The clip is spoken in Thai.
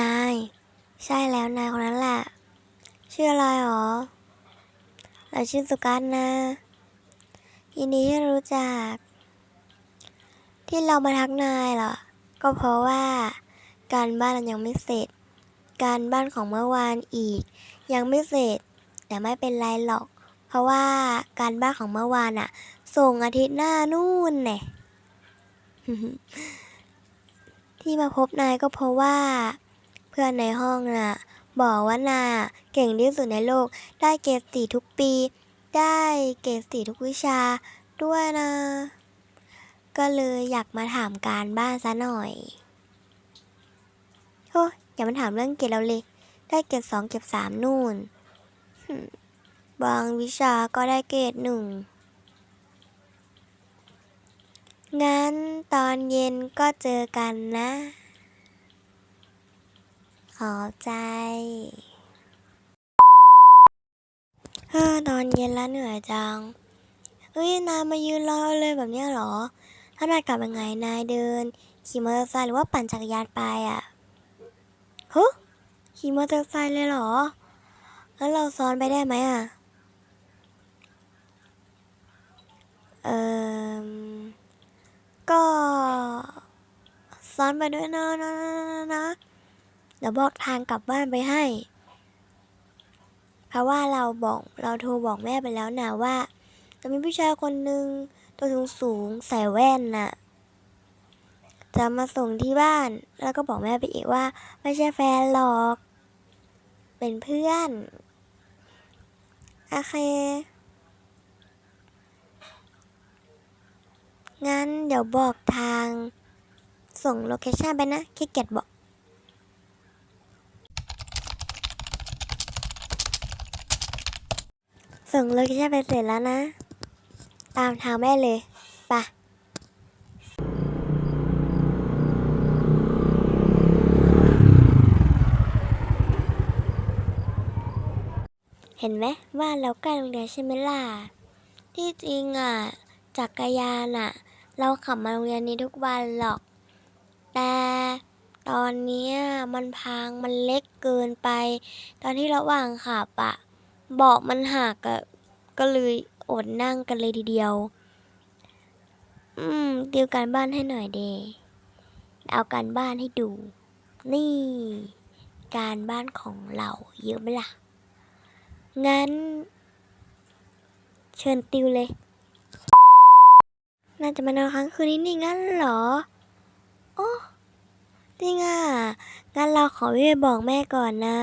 นาย ใช่แล้วนายคนนั้นแหละชื่ออะไรหรอเราชื่อสุกัสนะยินดีที่รู้จัก ที่เรามาทักนายเหรอ ก็เพราะว่า การบ้านเรายังไม่เสร็จ การบ้านของเมื่อวานอีก ยังไม่เสร็จ แต่ไม่เป็นไรหรอก เพราะว่าการบ้านของเมื่อวานอะส่งอาทิตย์หน้านู่นแน่ที่มาพบนายก็เพราะว่า พื่อนในห้องน่ะ บอกว่านาเก่งที่สุดในโลก ได้เกรดสี่ทุกปี ได้เกรดสี่ทุกวิชาด้วยนะ ก็เลยอยากมาถามการบ้านซะหน่อยโอ้ยอย่ามาถามเรื่องเกรดเราเลย ได้เกรดสองเกรดสามนู่น บางวิชาก็ได้เกรดหนึ่งงั้นตอนเย็นก็เจอกันนะ ขอใจเฮ้อตอนเย็นแล้วเหนื่อยจังเฮ้ยนายมายืนรอเลยแบบนี้หรอ ถ้านายกลับยังไงนายเดิน ขี่มอเตอร์ไซค์หรือว่าปั่นจักรยานไปอะฮะขี่มอเตอร์ไซค์เลยเหรอ แล้วเราซ้อนไปได้ไหมอะ เอ่อก็ซ้อนไปด้วยนะนะนะนะ ดี๋ยวบอกทางกลับบ้านไปให้ เพราะว่าเราบอกเราโทรบอกแม่ไปแล้วนะว่า จะมีผู้ชายคนหนึ่งตัวสูงสูงใส่แว่นน่ะ จะมาส่งที่บ้าน แล้วก็บอกแม่ไปอีกว่า ไม่ใช่แฟนหรอก เป็นเพื่อนโอเคงั้นเดี๋ยวบอกทาง ส่งโลเคชั่นไปนะขี้เกียจบอก ส่งโลเคชั่นไปเสร็จแล้วนะ ตามทางแม่เลยไปะเห็นไหมบ้าเราใกล้โรงเรียนใช่ไหมล่ะที่จริงอะจักรยานอะ เราขับมาโรงเรียนนี้ทุกวันหรอก แต่ตอนนี้มันพังมันเล็กเกินไป ตอนที่ระหว่างขับอะ เบาะมันหักอะก็เลยอดนั่งกันเลยทีเดียว อืมติวการบ้านให้หน่อยเดเอาการบ้านให้ดู นี่ การบ้านของเราเยอะไหมล่ะ งั้น เชิญติวเลย น่าจะมานอนค้างคืนนี้นี่งั้นเหรอ โอ้จริงอะ งั้นเราขอวิ่งไปบอกแม่ก่อนนะ